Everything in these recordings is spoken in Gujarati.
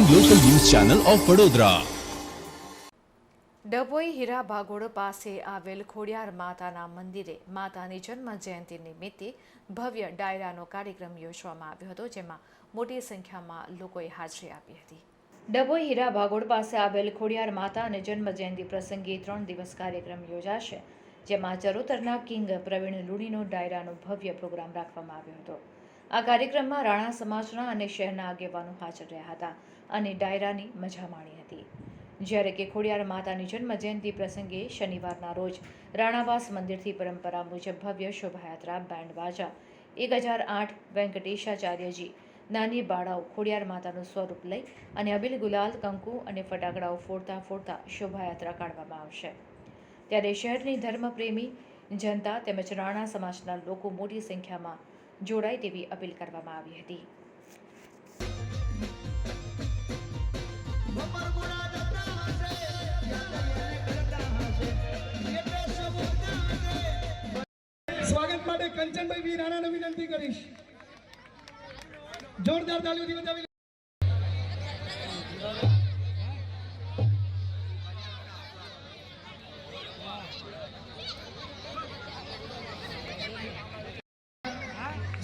ચેનલ ઓફ વડોદરા ડભોઈ હીરા ભાગોળ પાસે આવેલ ખોડિયાર માતાના મંદિરે માતાની જન્મ જયંતિ નિમિત્તે ભવ્ય ડાયરાનો કાર્યક્રમ યોજવામાં આવ્યો હતો જેમાં મોટી સંખ્યામાં લોકોએ હાજરી આપી હતી. ડભોઈ હીરા ભાગોળ પાસે આવેલ ખોડિયાર માતા અને જન્મ જયંતિ પ્રસંગે ત્રણ દિવસ કાર્યક્રમ યોજાશે જેમાં ચરોતરના કિંગ પ્રવીણ લુણીનો ડાયરાનો ભવ્ય પ્રોગ્રામ રાખવામાં આવ્યો હતો. આ કાર્યક્રમમાં રાણા સમાજના અને શહેરના આગેવાનો હાજર રહ્યા હતા અને ડાયરાની મજા માણી હતી. જ્યારે કે ખોડિયાર માતાની જન્મ જયંતિ પ્રસંગે શનિવારના રોજ રાણાવાસ મંદિરથી પરંપરા મુજબ ભવ્ય શોભાયાત્રા, બેન્ડ બાજા, એક હજાર આઠ વેંકટેશાચાર્યજી, નાની બાળાઓ ખોડિયાર માતાનું સ્વરૂપ લઈ અને અબિલ ગુલાલ, કંકુ અને ફટાકડાઓ ફોડતા ફોડતા શોભાયાત્રા કાઢવામાં આવશે. ત્યારે શહેરની ધર્મપ્રેમી જનતા તેમજ રાણા સમાજના લોકો મોટી સંખ્યામાં જોડાય તેવી અપીલ કરવામાં આવી હતી. સ્વાગત માટે કંચનભાઈ વીરાણાને વિનંતી કરીશ. જોરદાર તાલીઓથી બજાવી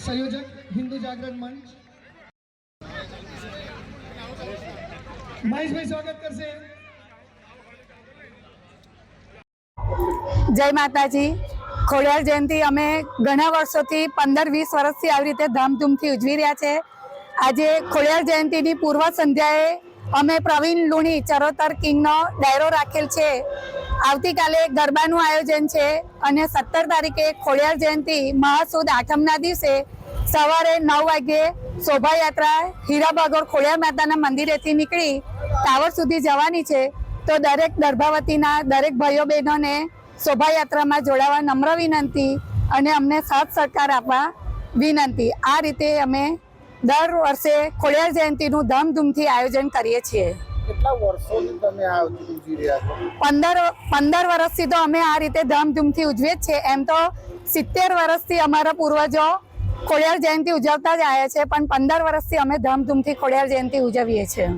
સંયોજક હિન્દુ જાગરણ મંચ. મહેશભાઈ સ્વાગત કરશે. જય માતાજી. ખોડિયાર જયંતિ અમે ઘણા વર્ષોથી પંદર, વીસ વર્ષથી આવી રીતે ધામધૂમથી ઉજવી રહ્યા છે. આજે ખોડિયાર જયંતિની પૂર્વ સંધ્યાએ અમે પ્રવીણ લુણી, ચરોતર કિંગનો ડાયરો રાખેલ છે. આવતીકાલે ગરબાનું આયોજન છે અને સત્તર તારીખે ખોડિયાર જયંતિ મહાસુદ આઠમના દિવસે સવારે નવ વાગ્યે શોભાયાત્રા હીરાબાગોર ખોડિયા માતાના મંદિરેથી નીકળી ટાવર સુધી જવાની છે તો દરેક દર્ભાવતીના દરેક ભાઈઓ બહેનોને શોભાયાત્રામાં જોડાવા નમ્ર વિનંતી અને અમને સાથ સહકાર આપવા વિનંતી. આ રીતે અમે દર વર્ષે ખોડિયાર જયંતિનું ધામધૂમથી આયોજન કરીએ છીએ. પંદર પંદર વર્ષથી તો અમે આ રીતે ધામધૂમથી ઉજવીએ જ છીએ. એમ તો સિત્તેર વર્ષથી અમારા પૂર્વજો ખોડિયાર જયંતિ ઉજવતા જ આવ્યા છે, પણ પંદર વર્ષથી અમે ધામધૂમથી ખોડિયાર જયંતિ ઉજવીએ છીએ.